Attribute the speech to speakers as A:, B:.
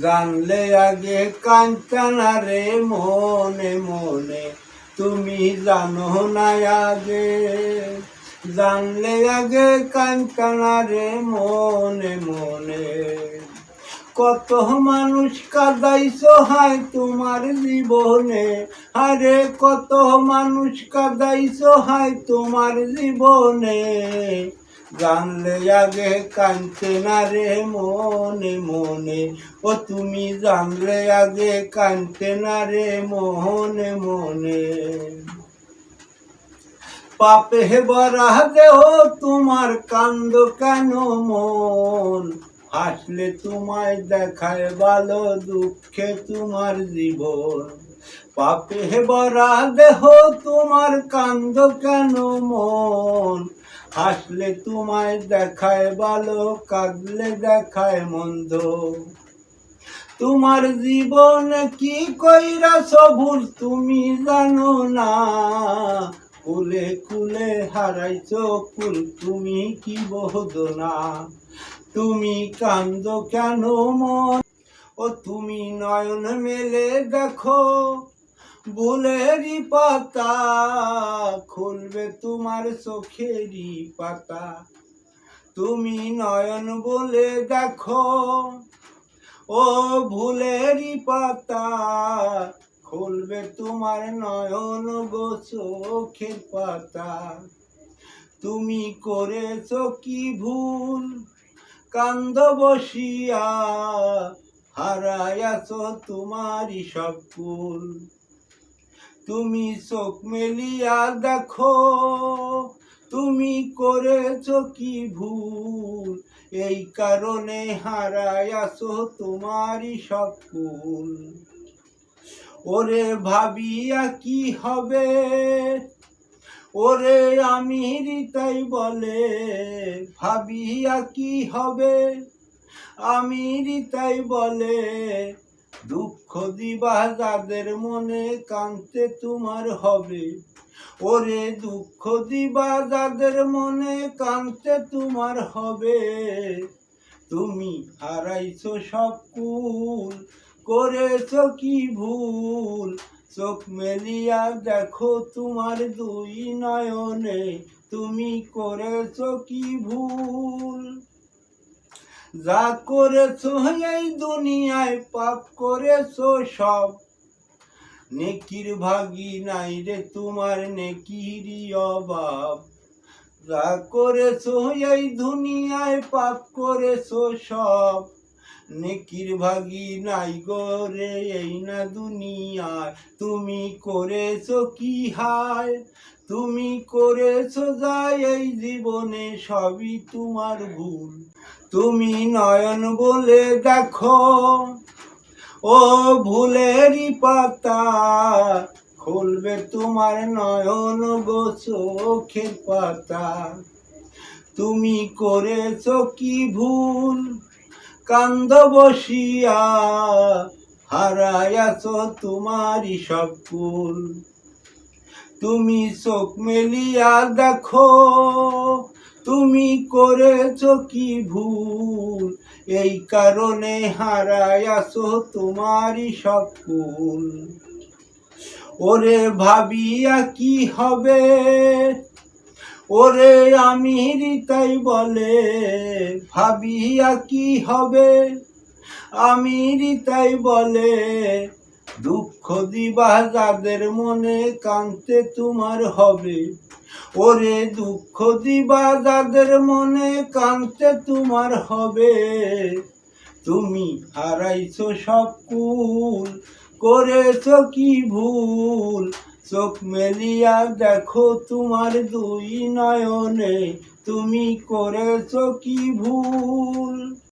A: জানলে আগে কাঞ্চনা রে মনে মনে। তুমি জানো না আগে। জানলে আগে কাঞ্চনা রে মনে মনে। কত মানুষ কাদাইছ হায় তোমার জীবনে। আরে কত মানুষ কাদাইছ হায় তোমার জীবনে। জানলে আগে কাঁদতে না রে মনে মনে। ও, তুমি জানলে আগে কাঁদতে না রে মনে মনে। পাপে বরা দেহ, তোমার কান্দ কেন মন? আসলে তোমায় দেখায় ভালো দুঃখে তোমার জীবন। পাপে বরা দেহ, তোমার কান্দ কেন মন? হাসলে তোমায় দেখায় ভালো, কাঁদলে দেখায় মন্দ। তোমার জীবন কি কইরা সবুল তুমি জানো না। কুলে কুলে হারাইছ কুল তুমি কি বোধ না তুমি কান্দ কেন মন? ও তুমি নয়ন মেলে দেখো বুলেরই পাতা খুলবে তোমার চোখেরই পাতা। তুমি নয়ন বলে দেখো, ও ভুলেরই পাতা খুলবে তোমার নয়ন গো চোখের পাতা। তুমি করেছ কি ভুল, কান্দ বসিয়া হারায়াছ তোমারই সব কুল। তুমি চোখ মেলিয়া দেখো, তুমি করেছ কি ভুল? এই কারণে হারায়াছ তোমারই সব ওরে ভাবিয়া কি হবে? ওরে আমি তাই বলে, ভাবিয়া কি হবে? আমি তাই বলে দুঃখ দিবা যাদের মনে কাঁদতে তোমার হবে। ওরে দুঃখ দিবা যাদের মনে কাঁদতে তোমার হবে। তুমি হারাইছ সব কুল, করেছ কি ভুল? চোখ মেলিয়া দেখো তোমার দুই নয়নে, তুমি করেছ কি ভুল? যা করেছ এই দুনিয়ায়, পাপ করেছ সব। নেকির ভাগি নাই রে তোমার নেকিরই অভাব। যা করেছ এই দুনিয়ায়, পাপ করেছ সব। নেকির ভাগি নাই গরে এই না দুনিয়ায় তুমি করেছ কি হায়? তুমি করেছ যাই এই জীবনে সবই তোমার ভুল। তুমি নয়ন বলে দেখো, ও ভুলেরই পাতা। খুলবে তোমার নয়ন গো চোখের পাতা। তুমি করেছ কি ভুল? কান্দ বসিয়া হারায়াছ তোমারই সব কুল তুমি চোখ মেলিয়া দেখো, তুমি করেছ কি ভুল? এই কারণে হারায়াছ তোমারই সব কুল ওরে ভাবিয়া কি হবে? ওরে আমি তাই বলে, ভাবিয়া কি হবে? আমি তাই বলে, দুঃখ দিবা যাদের মনে কাঁদতে তোমার হবে। ওরে দুঃখ দিবা যাদের মনে কাঁদতে তোমার হবে। তুমি হারাইছ সব কুল, করেছ কি ভুল? চোখ মেলিয়া দেখো তোমার দুই নয়নে তুমি করেছ কি ভুল?